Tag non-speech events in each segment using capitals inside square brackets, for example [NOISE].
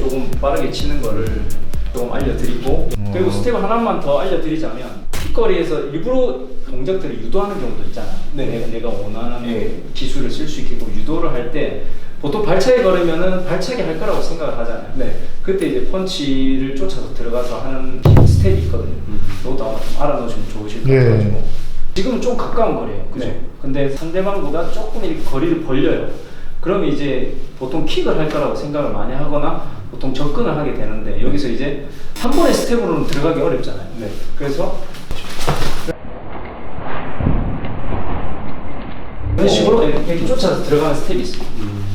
조금 빠르게 치는 거를 좀 알려드리고 음. 그리고 스텝 하나만 더 알려드리자면 킥거리에서 일부러 동작들을 유도하는 경우도 있잖아. 네. 내가, 내가 원하는 네. 기술을 쓸 수 있게끔 유도를 할 때 보통 발차기 걸으면은 발차기 할 거라고 생각을 하잖아요. 네. 그때 이제 펀치를 쫓아서 들어가서 하는 스텝이 있거든요. 음. 그것도 아마 좀 알아놓으시면 좋으실 것 예. 같아요. 지금은 좀 가까운 거리예요. 그죠? 네. 근데 상대방보다 조금 이렇게 거리를 벌려요. 그러면 이제 보통 킥을 할 거라고 생각을 많이 하거나 보통 접근을 하게 되는데 여기서 이제 한 번의 스텝으로는 들어가기 어렵잖아요. 네. 그래서 이런 식으로 이렇게 쫓아서 들어가는 스텝이 있어요.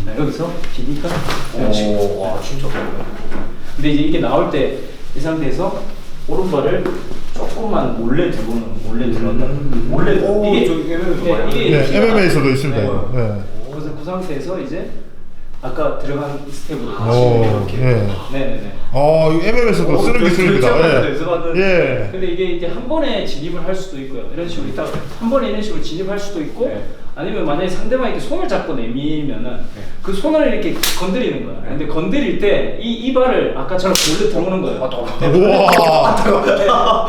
네, 여기서 비니까 이런 식으로. 오, 와 진짜 그러네. 근데 이제 이게 나올 때 이 상태에서 오른발을 조금만 몰래 들어오는 몰래 들어온다. 음. 몰래 네, 많이 이게 네, 키가- MMA에서도 있습니다. 네. 이거. 네. 그래서 그 상태에서 이제 아까 들어간 스텝으로 오, 다시 이렇게. 예. 네네네. 어, 이 MMA에서도 오, 쓰는 저- 기술입니다. 예. 연습하는- 예. 근데 이게 이제 한 번에 진입을 할 수도 있고요. 이런 식으로 있다가 한 번에 이런 식으로 진입할 수도 있고 네. 아니면 만약에 상대방이 이렇게 손을 잡고 내밀면은 네. 그 손을 이렇게 건드리는 거야. 근데 건드릴 때 이 이 발을 아까처럼 몰래 들어오는 거예요. 아, 더워. 우와.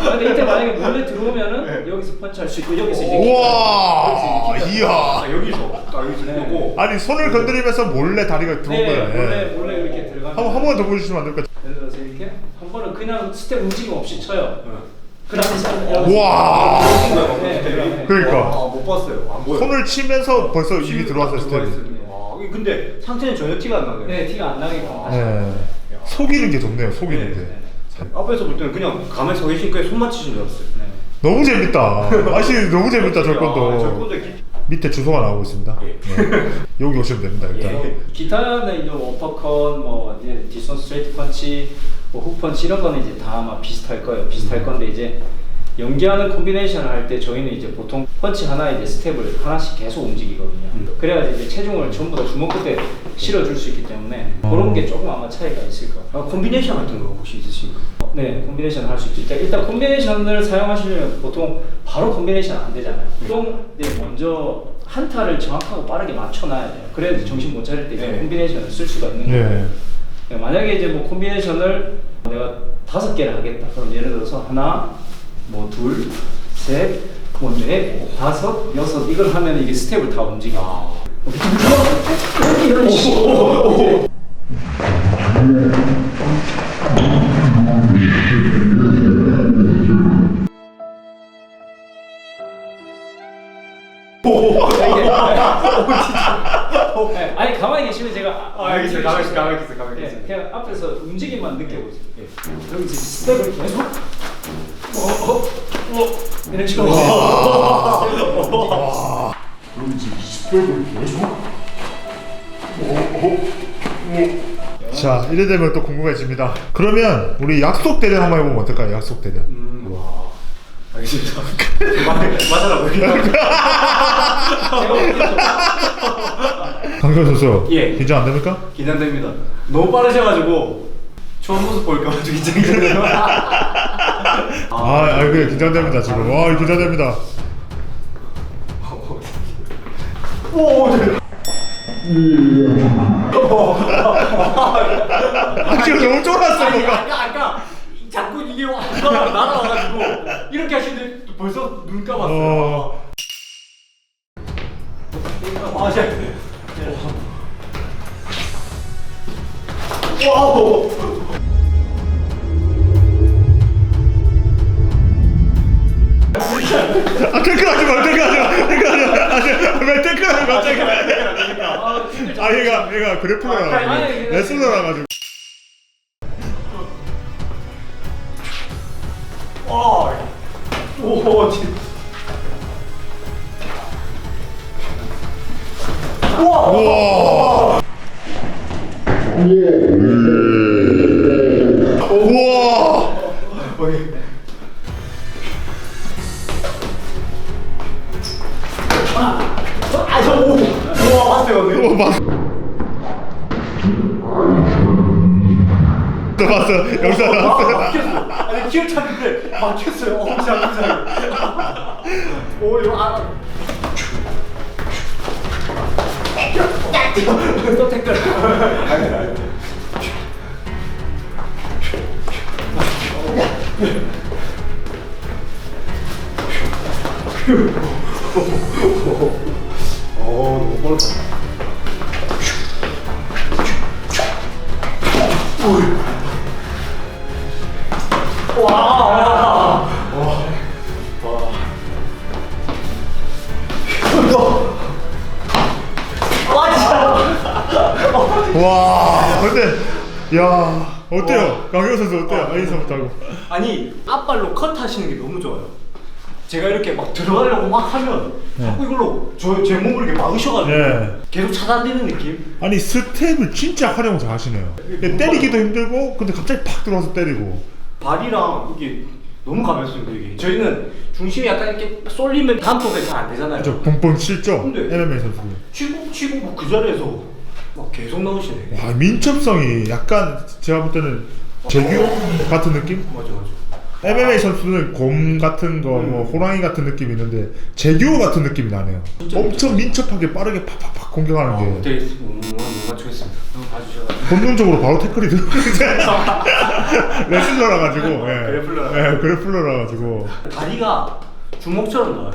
네. 근데 이때 만약에 몰래 들어오면은 네. 여기서 펀치할 수 있고 여기서 이제 우와. 여기서 이제 이야. 아 여기서 아 여기서 네. 아니, 손을 건드리면서 몰래 다리가 들어온 네, 거예요. 몰래 예. 몰래 이렇게 들어가면 한, 한 번만 더 보여주시면 안 될까요? 예를 들어서 이렇게 한 번은 그냥 스텝 움직임 없이 쳐요. 네. 네, 네. 그러니까. 아, 못 봤어요. 안 보여. 손을 치면서 벌써 입이 들어왔어요, 스텝이. 아, 근데 상태는 전혀 티가 안 나네요. 네, 티가 안 다시. 네. 속이는 게 좋네요, 속이는 네. 게. 네. 앞에서 볼 때는 그냥 가만히 서 계시니까 손만 치신 줄 알았어요. 네. 너무 재밌다. [LAUGHS] 아씨 너무 재밌다, 아, 절권도. 절권도 기... 밑에 주소가 나오고 있습니다. 예. 네. 여기 오시면 됩니다, 일단. 예. 기타는 이제 워퍼컷, 뭐 이제 디스턴 스트레이트 펀치, 펀치 이런 거는 이제 다 아마 비슷할 거예요. 비슷할 건데 이제 연기하는 콤비네이션을 할 때 저희는 이제 보통 펀치 하나에 이제 스텝을 하나씩 계속 움직이거든요. 음. 그래야지 이제 체중을 전부 다 주먹 끝에 실어줄 수 있기 때문에 어. 그런 게 조금 아마 차이가 있을 거예요. 아, 콤비네이션 같은 거 혹시 있으십니까? 네, 콤비네이션 할 수 있죠. 일단, 일단 콤비네이션을 사용하시려면 보통 바로 콤비네이션 안 되잖아요. 보통 이제 먼저 한타를 정확하고 빠르게 맞춰놔야 돼요. 그래야지 정신 못 차릴 때 네. 콤비네이션을 쓸 수가 있는 거예요. 네. 네, 만약에 이제 뭐 콤비네이션을 내가 다섯 개를 하겠다. 그럼 예를 들어서 하나, 뭐 둘, 셋, 뭐 넷, 다섯, 여섯 이걸 하면 이게 스텝을 다 움직여. 이런 식으로. [LAUGHS] 네, 아니 가만히 계시면 제가 아, 알겠어요. 가만히 있어요, 가만히 있어요, 가만히 네. 그냥 앞에서 움직임만 느껴보세요. 예. 여기서 스텝을 계속 어, 어, 어, 이런 식으로 자, 이래 되면 또 궁금해집니다. 그러면 우리 약속 대전 한번 해보면 어떨까요? 약속 대전. 음, 와. 알겠습니다. [LAUGHS] 맞아라고. 강선 선수. 예. 긴장 안 됩니까? 긴장됩니다. 너무 빠르셔가지고 처음 모습 아주 긴장이 되네요. [LAUGHS] 아, 아, 그래 긴장됩니다 지금. 와, 긴장됩니다. 오, 네. 아, 지금 너무 쫄았어 아니, 뭔가. 아까 아까 자꾸 이게 와 날아와가지고 이렇게 하시는데 벌써 눈 감았어요. 어. 그래플러라 가지고 레슬러라 가지고. 와. 오, 진. 와. 우와. 우와. 오케이. 아, 저 오. 우와, 봤어요, 어, 오늘. 나왔어 여기서 아, 나왔어 막혔어. 아니 키를 찾는데 막혔어요. 엄청 이상. 오 이거 아. 또 댓글. 와 근데 야 어때요? 강경 선수 어때요? 아인선부터 하고 아니 앞발로 컷 하시는 게 너무 좋아요. 제가 이렇게 막 들어가려고 막 하면 자꾸 이걸로 저 제 몸을 이렇게 막으셔가지고 네. 계속 차단되는 느낌. 아니 스텝을 진짜 활용 잘 하시네요 때리기도 힘들고 근데 갑자기 팍 들어와서 때리고 발이랑 이게 너무 가볍습니다 이게. 저희는 중심이 약간 이렇게 쏠리면 단속이 잘안 되잖아요. 저 뻥뻥 실죠? 근데- MMA 선수 치고 치고 뭐그 자리에서 막 계속 나오시네. 와 민첩성이 약간 제가 볼 때는 재규 같은 느낌? 맞아 맞아. MMA 선수는 곰 같은 거, 뭐 호랑이 같은 느낌이 있는데 재규 같은 느낌이 나네요. 진짜 엄청 민첩하게 빠르게 팍팍팍 공격하는 아, 게 그때 너무 못 맞추겠습니다. 너무 봐주셔가지고. 본능적으로 바로 태클이 들어. [LAUGHS] 레슬러라 가지고, 예, 그래플러라. 예, 그래플러라 가지고. 다리가 주먹처럼 나와요.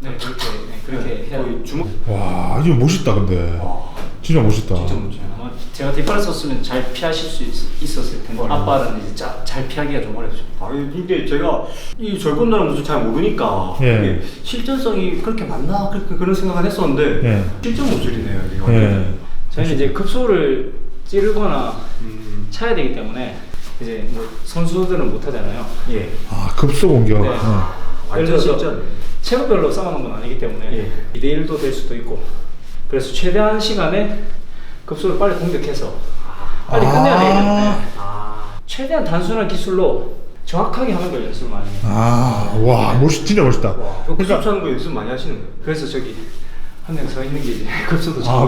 네 그렇게 네, 그렇게 해야 거의 주먹. 와, 이거 멋있다 근데. 와 진짜 멋있다. 진짜 멋져요. 아마 제가 뒷발을 썼으면 잘 피하실 수 있, 었을 텐데 어, 앞발은 이제 자, 잘 피하기가 좀 어렵죠. 아니 이게 제가 이 절권다는 것을 잘 모르니까 예. 이게 실전성이 그렇게 맞나 그렇게 그런 생각을 했었는데 예. 실전 모술이네요 이게. 예. 저희는 이제 급소를 찌르거나 음. 차야 되기 때문에 이제 뭐 선수들은 못 하잖아요. 예. 아, 급소 공격. 네. 어. 예를 완전 들어서 실전. 체급별로 싸우는 건 아니기 때문에 예. 2대 1도 될 수도 있고 그래서 최대한 시간에 급소를 빨리 공격해서 빨리 끝내야 되기 때문에 아. 최대한 단순한 기술로 정확하게 하는 걸 연습을 많이 해요. 아, 와, 멋있, 진짜 멋있다. 와. 그러니까 급수 차는 거 연습 많이 하시는 거예요? 그래서 저기 한 명 서 있는 게 이제 [LAUGHS] 급소도 아,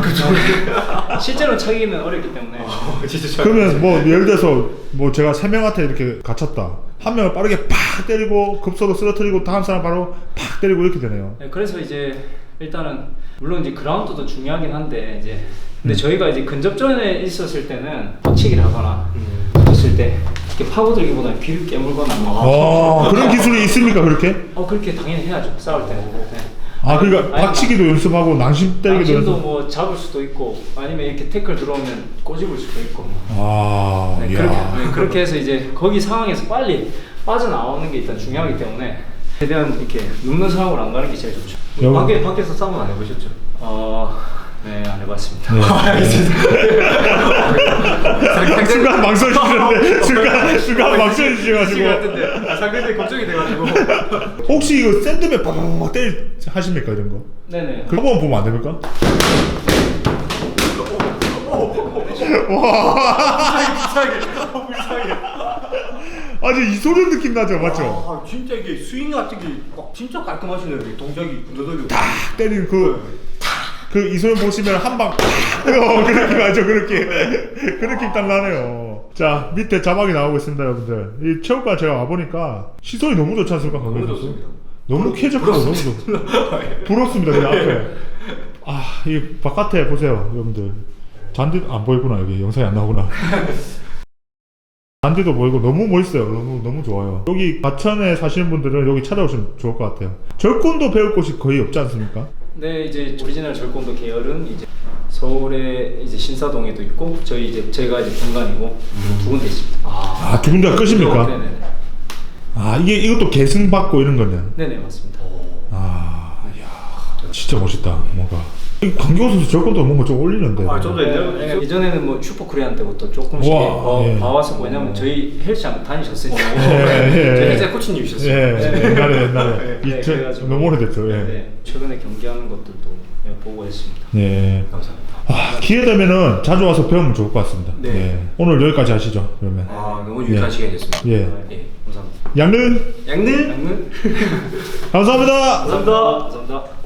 급소. [LAUGHS] 실제로 차기는 어렵기 때문에 아, 진짜 잘. 그러면 뭐 예를 들어서 뭐 제가 세 명한테 이렇게 갇혔다. 한 명을 빠르게 팍 때리고 급소로 쓰러뜨리고 다음 사람 바로 팍 때리고 이렇게 되네요. 네, 그래서 이제 일단은 물론 이제 그라운드도 중요하긴 한데 이제 근데 음. 저희가 이제 근접전에 있었을 때는 빡치기를 하거나 음. 붙었을 때 이렇게 파고들기보다는 귀를 깨물거나 뭐 어, [LAUGHS] 그런 기술이 있습니까 그렇게? 어 그렇게 당연히 해야죠 싸울 때는 네. 아 그러니까 아니, 박치기도 연습하고 낭심 때리기도 당신도 연습. 뭐 잡을 수도 있고 아니면 이렇게 태클 들어오면 꼬집을 수도 있고 아, 네. 그렇게, 네, 그렇게 해서 이제 거기 상황에서 빨리 빠져나오는 게 일단 중요하기 때문에 최대한 이렇게 눕는 상황으로 안 가는 게 제일 좋죠 여기- 밖에 밖에서 싸움 안 해보셨죠? 어... 네 안 해봤습니다 네. 순간 망설이시는데 순간 순간 망설이셔가지고 같은데 아, 상대방이 걱정이 돼가지고 혹시 이거 샌드백 바바바 때리 하십니까 이런 거? 네네 그거 한번 보면 안 됩니까? 와, 어, 불쌍해 아주 이소룡 느낌 나죠, 맞죠? 아 진짜 이게 스윙 같은 게 막 진짜 깔끔하시네요 이 동작이 군더더기 딱 때리는 그, 그 이소룡 보시면 한 방, 어, 그 느낌 나죠, 그 느낌. 그 느낌 딱 나네요. 자, 밑에 자막이 나오고 있습니다, 여러분들. 이 체육관 제가 와보니까 시선이 너무 좋지 않습니까, 너무 강민 선수? 좋습니다. 너무 쾌적하고 너무 좋 부럽습니다, 그 앞에. [LAUGHS] 아, 이 바깥에 보세요, 여러분들. 잔디 안 보이구나, 여기 영상이 안 나오구나. [LAUGHS] 잔디도 보이고 너무 멋있어요. 너무 너무 좋아요. 여기 과천에 사시는 분들은 여기 찾아오시면 좋을 것 같아요. 절권도 배울 곳이 거의 없지 않습니까? 네 이제 오리지널 절공도 계열은 이제 서울에 이제 신사동에도 있고 저희 이제 저희가 이제 분간이고 두 군데 있습니다. 아 아, 두 군데가 끝입니까? 네네네. 아, 이게 이것도 계승 받고 이런 거는. 네네 맞습니다. 아, 이야, 진짜 멋있다. 뭔가. 이 강경호 선수 절권도 뭔가 좀 올리는데. 아, 저도 옛날에 네, 이전에는 뭐 슈퍼 코리안 때부터 조금씩 와, 봐- 예. 봐와서 뭐냐면 저희 헬스장 다니셨으니까 예, 예. 저희 회사 코치님이셨어요 예, 옛날에 옛날에 네, 이 저- 그래가지고- 너무 오래됐죠. 예. 네, 최근에 경기하는 것들도 예, 보고 했습니다. 예. 감사합니다 아, 기회 되면은 자주 와서 배우면 좋을 것 같습니다. 네. 예. 오늘 여기까지 하시죠. 그러면. 아 너무 유익한 예. 시간이었습니다 예. 예 감사합니다 양릉 양늘 양문 감사합니다. 감사합니다. 감사합니다.